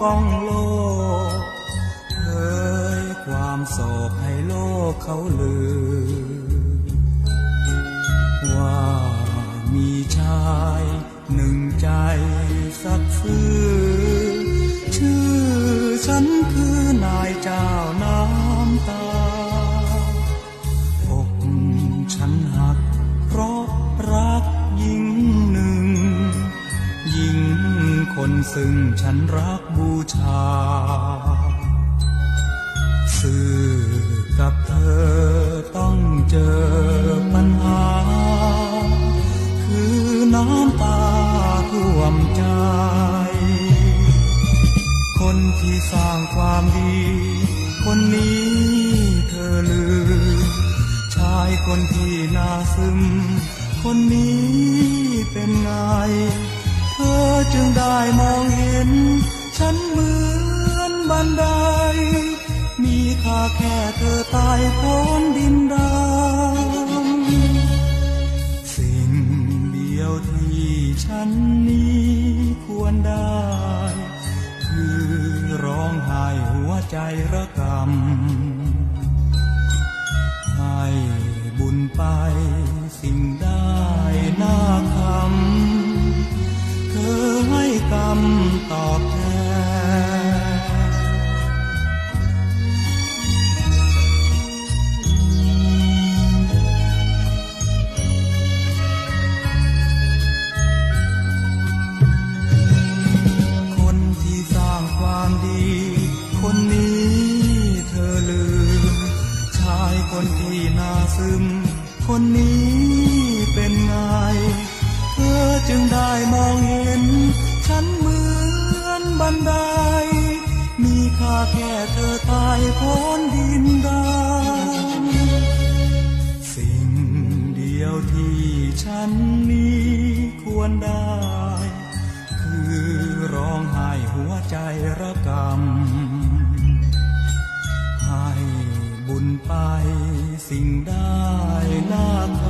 กองโลกเผยความโศกให้โลกเขาลืม ซึ่งฉันรักบูชา สื่อกับเธอต้องเจอปัญหา คือน้ำตาท่วมใจ คนที่สร้างความดี คนนี้เธอลืม ชายคนที่น่าซึม คนนี้เป็นไง อจึงได้มองเห็น ฉันเหมือนบันได มีค่าแค่เธอตายพ้นดินดำสิ่งเดียวที่ฉันนี้ควรได้ คือร้องไห้หัวใจระกำ คนที่น่าซึม คนนี้เป็นไง เธอจึงได้มองเห็น ฉันเหมือนบันได มีค่าแค่เธอตายพ้นดินดำสิ่งเดียวที่ฉันนี้ควรได้ คือร้องไห้หัวใจระกำให้ บุญไปสิ่งได้น่าคำเธ